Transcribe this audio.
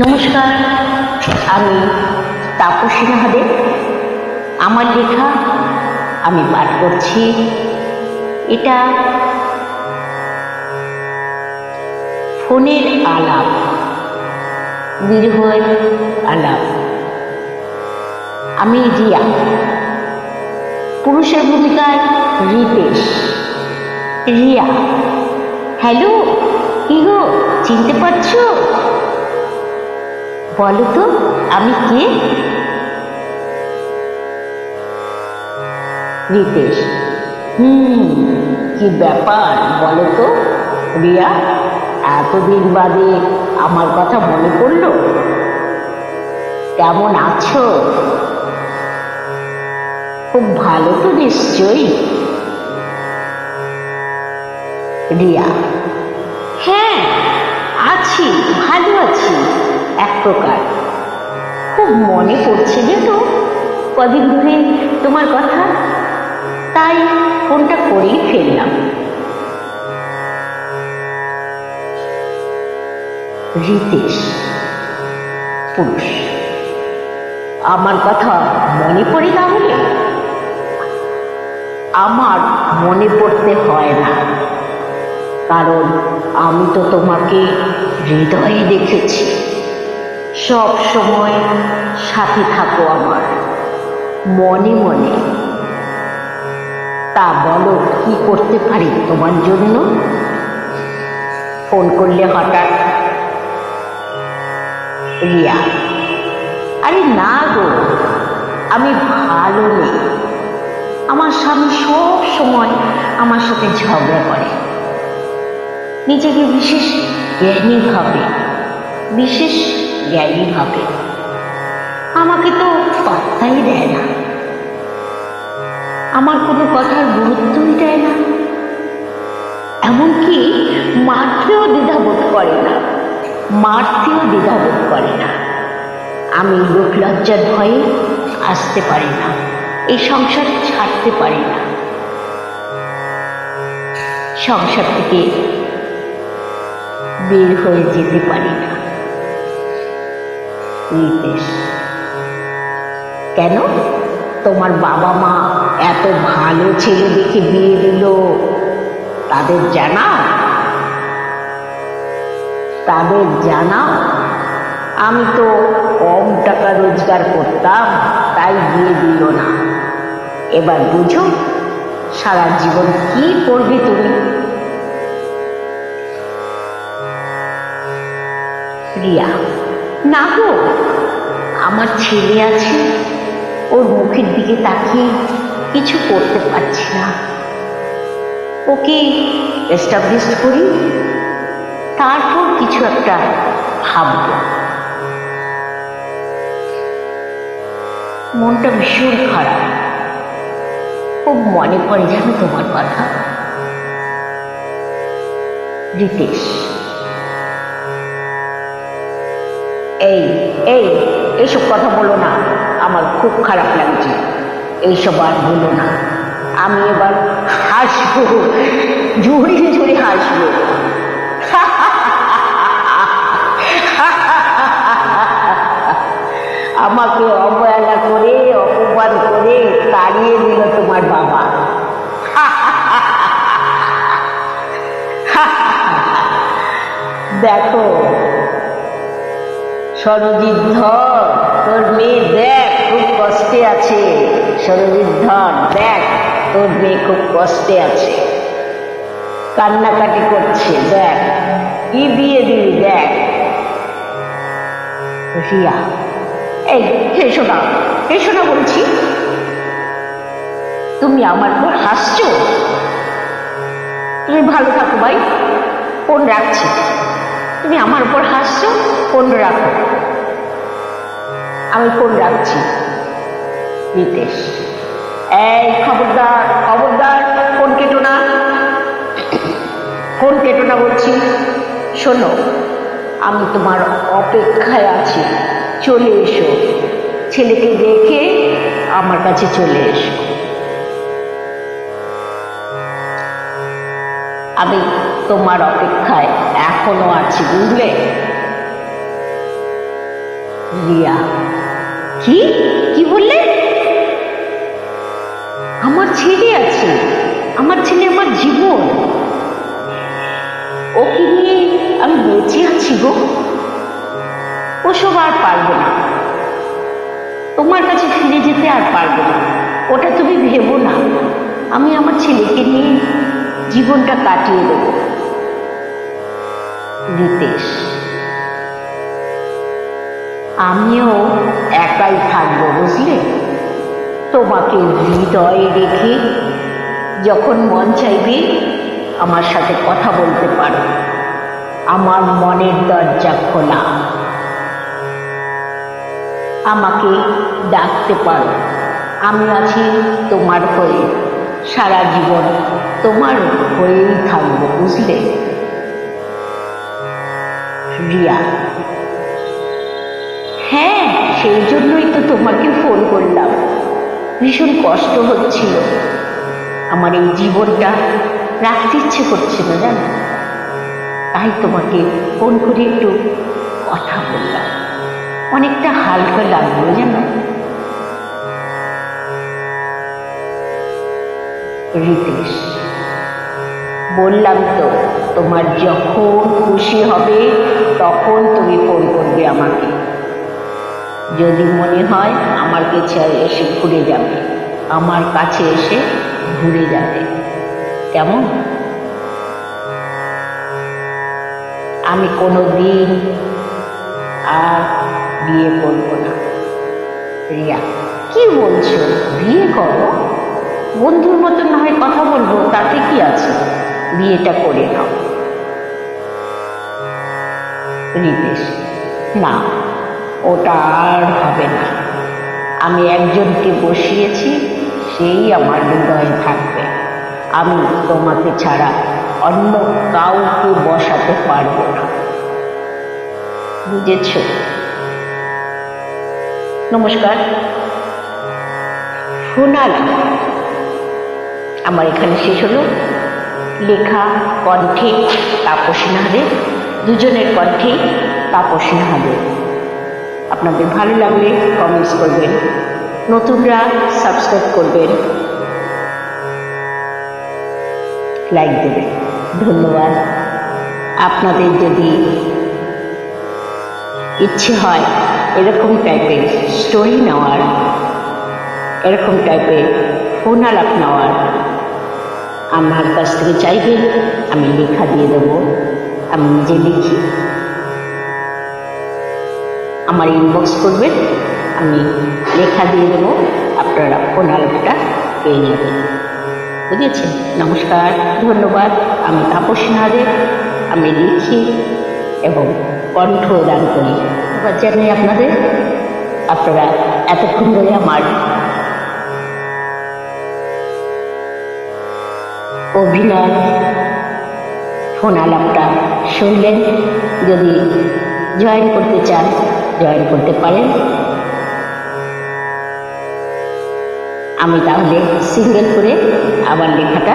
নমস্কার, আমি তাপসী মহাদেব। আমার লেখা আমি পাঠ করছি। এটা ফোনের আলাপ বিরহের আলাপ। আমি রিয়া, পুরুষের ভূমিকায় রিতেশ। রিয়া, হ্যালো, কি গো, চিনতে পারছ? বলো তো আমি কে? রিতেশ। হুম, কি ব্যাপার বলো তো রিয়া, এতদিন বাদে আমার কথা মনে পড়ল? কেমন আছো? খুব ভালো তো নিশ্চয়ই। রিয়া। হ্যাঁ আছি, ভালো আছি। এক প্রকার। খুব মনে পড়ছে যে তো, কদিন ধরে তোমার কথা, তাই ফোনটা করেই ফেললাম। রিতেশ, পুরুষ, আমার কথা মনে পড়ে তাহলে? আমার মনে পড়তে হয় না, কারণ আমি তো তোমাকে হৃদয়ে দেখেছি। সব সময় সাথে থাকো আমার। মনে মনে। তা বলো, কি করতে পারি তোমার জন্য? ফোন করলে হঠাৎ, রিয়া, আরে না গো, আমি ভালো নেই। আমার স্বামী সব সময় আমার সাথে ঝগড়া করে। নিজেকে বিশেষ জ্ঞানী ভাবে, বিশেষ জ্ঞানী ভাবে আমাকে তো পাত্তাই দেয় না। আমার কোনো কথার গুরুত্বই দেয় না। এমনকি মারতেও দ্বিধাবোধ করে না। মারতেও দ্বিধাবোধ করে না। আমি লোক লজ্জার ভয়ে আসতে পারি না। এই সংসার ছাড়তে পারি না। সংসার থেকে বের হয়ে যেতে পারি না। রিতেশ কেন? তোমার বাবা মা এত ভালো ছেলে দেখে বিয়ে দিল। তাদের জানাও তাদের জানাও আমি তো কম টাকা রোজগার করতাম, তাই বিয়ে দিল না। এবার বুঝো, সারা জীবন কি করবে তুমি? রিয়া না গো, আমার ছেলে আছে, ওর মুখের দিকে তাকিয়ে কিছু করতে পারছি না। ওকে এস্টাবলিশ করি, তারপর কিছু একটা ভাবব। মনটা ভীষণ খারাপ। খুব মনে পড়ে যেন তোমার কথা? রিতেশ। এই এই এইসব কথা বলো না। আমার খুব খারাপ লাগছে। এইসব আর বলো না। আমি এবার হাসবো। ঝুড়ি ঝুড়ি হাসবো। আমাকে অবহেলা করে অপমান করে তাড়িয়ে দিল তোমার বাবা। দেখো সরজিৎ ধর, তোর মেয়ে দেখ, খুব কষ্টে আছে। সরজিৎ ধর, দেখ, তোর মেয়ে খুব কষ্টে আছে। কান্নাকাটি করছে, দেখ, কি বিয়ে দিবি দেখ। রিয়া, এই হেসো না হেসো না বলছি। তুমি আমার পর হাসছো? তুমি ভালো থাকো ভাই, ফোন রাখছি। তুমি আমার উপর হাসছো, ফোন রাখো। আমি ফোন রাখছি। নিতেশ এই খবরদার খবরদার, ফোন কেটো না। ফোন কেটো না বলছি। শোনো, আমি তোমার অপেক্ষায় আছি। চলে এসো। ছেলেকে দেখে আমার কাছে চলে এসো। আমি তোমার অপেক্ষায় এখনও আছি, বুঝলে? রিয়া। কি? কি বললে? আমার ছেলে আছে। আমার ছেলে আমার জীবন। ওকে নিয়ে আমি বেঁচে আছি গো। ওসব আর পারব না। তোমার কাছে ফিরে যেতে আর পারব না। ওটা তুমি ভেবো না। আমি আমার ছেলেকে নিয়ে জীবনটা কাটিয়ে দেবো। রিতেশ আমিও একাই থাকব, বুঝলে? তোমাকে হৃদয়ে রেখে যখন মন চাইবে আমার সাথে কথা বলতে পারো। আমার মনের দরজা খোলা। আমাকে ডাকতে পারো। আমি আছি তোমার হয়ে। সারা জীবন তোমার হয়েই থাকব, বুঝলে? রিয়া। হ্যাঁ সেই জন্যই তো তোমাকে ফোন করলাম। ভীষণ কষ্ট হচ্ছিল। আমার এই জীবনটা রাখতে ইচ্ছে করছে না জানো? তাই তোমাকে ফোন করে একটু কথা বললাম। অনেকটা হালকা লাগল, জানো? রিতেশ। বললাম তো, তোমার যখন খুশি হবে, তখন তুমি ফোন করবে আমাকে। যদি মনে হয় আমার কাছে এসে ঘুরে যাবে, আমার কাছে এসে ঘুরে যাবে। কেমন? আমি কোনো দিন আর বিয়ে করব না। রিয়া, কি বলছো? বিয়ে করো? বন্ধুর মতন না হয় কথা বলব, তাতে কি আছে? বিয়েটা করে নাও। রিতেশ, না, ওটা আর হবে না। আমি একজনকে বসিয়েছি, সেই আমার হৃদয়ে থাকবে। আমি তোমাকে ছাড়া অন্য কাউকে বসাতে পারব না। বুঝেছ? নমস্কার। শোনালাম আমার এখানে শেষ হলো। লেখা, কণ্ঠে তাপস নাহাদের দুজনের কণ্ঠে তাপস নাহাদের আপনাদের ভালো লাগলে কমেন্টস করবেন, নতুনরা সাবস্ক্রাইব করবেন লাইক দেবেন। ধন্যবাদ। আপনাদের যদি ইচ্ছে হয় এরকম টাইপের স্টোরি নেওয়ার, এরকম টাইপের ফোন আলাপ নেওয়ার আমার কাছ থেকে চাইবেন আমি লেখা দিয়ে দেবো, আমি নিজে লিখি। আমার ইনবক্স করবেন, আমি লেখা দিয়ে দেবো, আপনারা ফোন আলাপটা পেয়ে যাবেন। বুঝেছেন? নমস্কার, ধন্যবাদ। আমি তাপস নাদের আমি লিখি এবং কণ্ঠ দান করি। জানাই আপনাদের, আপনারা এতক্ষণ ধরে আমার অভিনয়। ফোন আলাপটা শুনলেন যদি জয়েন করতে চান জয়েন করতে পারেন। আমি তাহলে সিঙ্গেল করে আবার লেখাটা